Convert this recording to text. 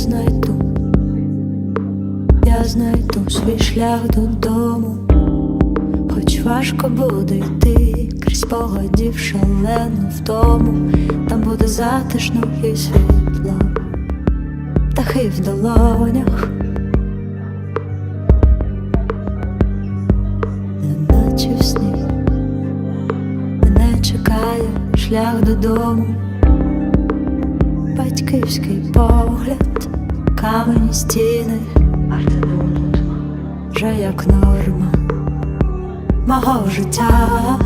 знайду, я знайду свій шлях додому, хоч важко буде йти крізь погодів шалену втому, там буде затишно і світло, птахи в долонях. Неначе в сні. Мене чекає шлях додому, батьківський погляд, камені стіни, вже як норма мого життя.